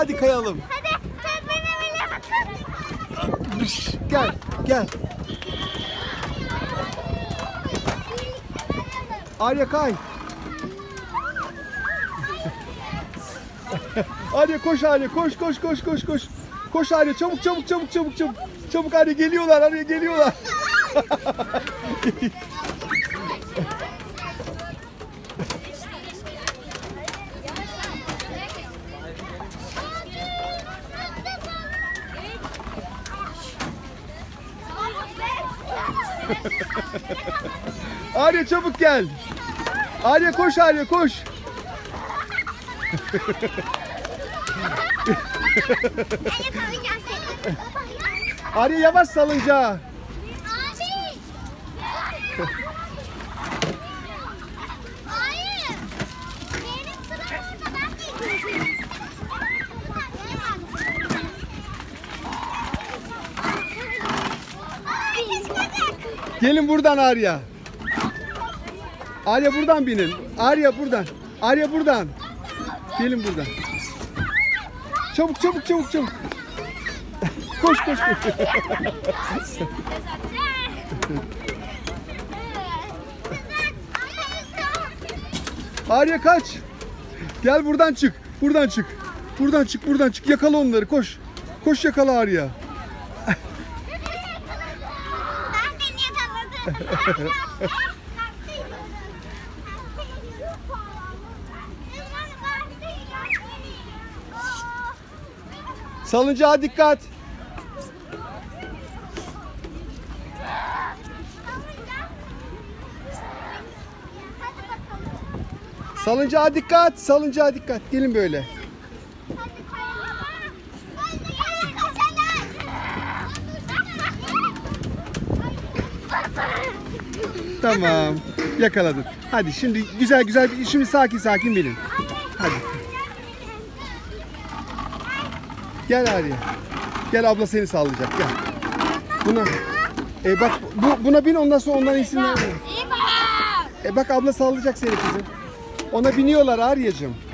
Hadi kayalım. Hadi tut beni böyle. Şş, Gel, gel. Arya kay. Arya koş Arya koş koş koş koş koş. Koş Arya çabuk çabuk çabuk çabuk çabuk. Çabuk Arya geliyorlar Arya geliyorlar. Arya çabuk gel. Arya koş Arya koş. Arya yavaş salıncağa. Abi. Gelin buradan Arya. Arya buradan binin. Arya buradan. Arya buradan. Gelin buradan. Çabuk çabuk çabuk çabuk. koş koş koş. Arya kaç. Gel buradan çık. Buradan çık. Buradan çık buradan çık. Yakala onları koş. Koş yakala Arya. Salıncağa dikkat. Salıncağa dikkat. Salıncağa dikkat. Gelin böyle. Tamam. Yakaladın. Hadi şimdi güzel güzel şimdi sakin sakin binin. Hadi. Gel Arya. Gel abla seni sallayacak gel. Buna. E bak bu, buna bin ondan sonra ondan isimler. E bak abla sallayacak seni kızım. Ona biniyorlar Arya'cığım. Ya.